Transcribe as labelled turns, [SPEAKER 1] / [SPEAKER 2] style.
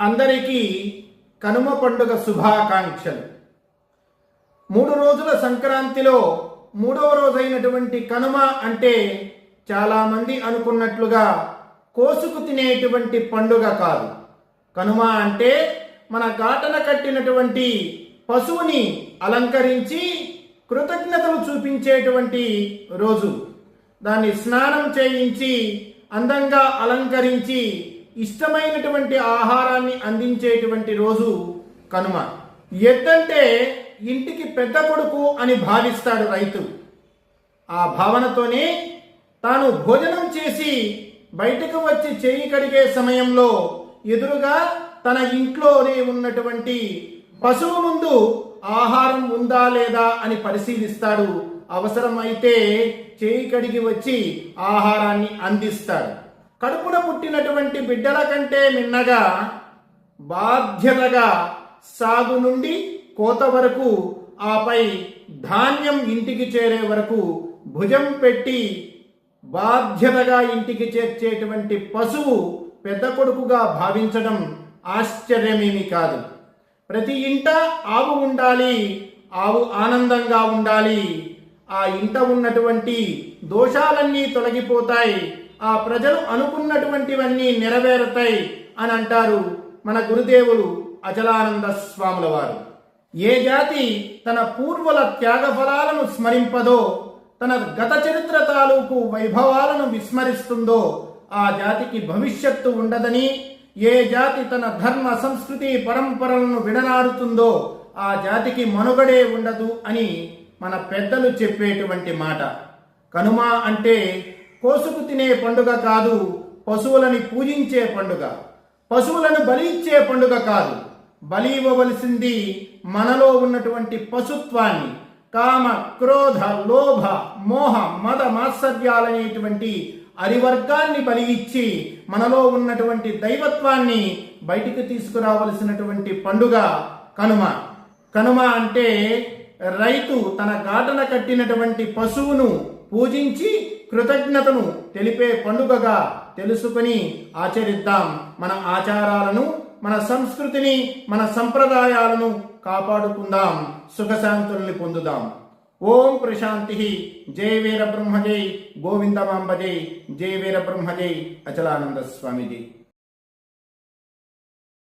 [SPEAKER 1] అందరికీ కనుమ పండుగ శుభాకాంక్షలు. మూడు రోజుల సంక్రాంతిలో మూడవ రోజైనటువంటి కనుమ అంటే చాలామంది అనుకున్నట్లుగా కోసుకు తినేటువంటి పండుగ కాదు. కనుమ అంటే మన ఘాటన కట్టినటువంటి పశువుని అలంకరించి కృతజ్ఞతలు చూపించేటువంటి రోజు. దాన్ని స్నానం చేయించి అందంగా అలంకరించి ఇష్టమైనటువంటి ఆహారాన్ని అందించేటువంటి రోజు కనుమ. ఎద్దంటే ఇంటికి పెద్ద కొడుకు అని భావిస్తాడు రైతు. ఆ భావనతోనే తాను భోజనం చేసి బయటకు వచ్చి చేయి కడిగే సమయంలో ఎదురుగా తన ఇంట్లోనే ఉన్నటువంటి పశువు ముందు ఆహారం ఉందా లేదా అని పరిశీలిస్తాడు. అవసరమైతే చేయి కడిగి వచ్చి ఆహారాన్ని అందిస్తాడు. కడుపున పుట్టినటువంటి బిడ్డల కంటే మిన్నగా బాధ్యతగా సాగు నుండి కోత వరకు ఆపై ధాన్యం ఇంటికి చేరే వరకు భుజం పెట్టి బాధ్యతగా ఇంటికి చేర్చేటువంటి పశువు పెద్ద కొడుకుగా భావించడం ఆశ్చర్యమేమీ కాదు. ప్రతి ఇంట ఆవు ఉండాలి ఆవు ఆనందంగా ఉండాలి. ఆ ఇంట ఉన్నటువంటి దోషాలన్నీ తొలగిపోతాయి. ఆ ప్రజలు అనుకున్నటువంటివన్నీ నెరవేరుతాయి అని అంటారు మన గురుదేవులు అచలానంద స్వాముల వారు. ఏ జాతి తన పూర్వల త్యాగఫలాలను స్మరింపదో తన గత చరిత్ర తాలూకు వైభవాలను విస్మరిస్తుందో ఆ జాతికి భవిష్యత్తు ఉండదని ఏ జాతి తన ధర్మ సంస్కృతి పరంపరలను విడనాడుతుందో ఆ జాతికి మనుగడే ఉండదు అని మన పెద్దలు చెప్పేటువంటి మాట. కనుమ అంటే కోసుకు తినే పండుగ కాదు పశువులని పూజించే పండుగ. పశువులను బలి ఇచ్చే పండుగ కాదు. బలి ఇవ్వవలసింది మనలో ఉన్నటువంటి పశుత్వాన్ని. కామ క్రోధ లోభ మోహ మద మాత్సర్యాలనేటువంటి అరివర్గాన్ని బలి ఇచ్చి మనలో ఉన్నటువంటి దైవత్వాన్ని బయటికి తీసుకురావలసినటువంటి పండుగ కనుమ. కనుమ అంటే రైతు తన గాటన కట్టినటువంటి పశువును పూజించి కృతజ్ఞతను తెలిపే పండుగగా తెలుసుకుని ఆచరిద్దాం. మన ఆచారాలను మన సంస్కృతిని మన సంప్రదాయాలను కాపాడుకుందాం. సుఖశాంతుల్ని పొందుదాం. ఓం ప్రశాంతి. జయ వీర బ్రహ్మజై గోవిందమాంబజై. జయ వీర బ్రహ్మజై అచలానంద స్వామిజీ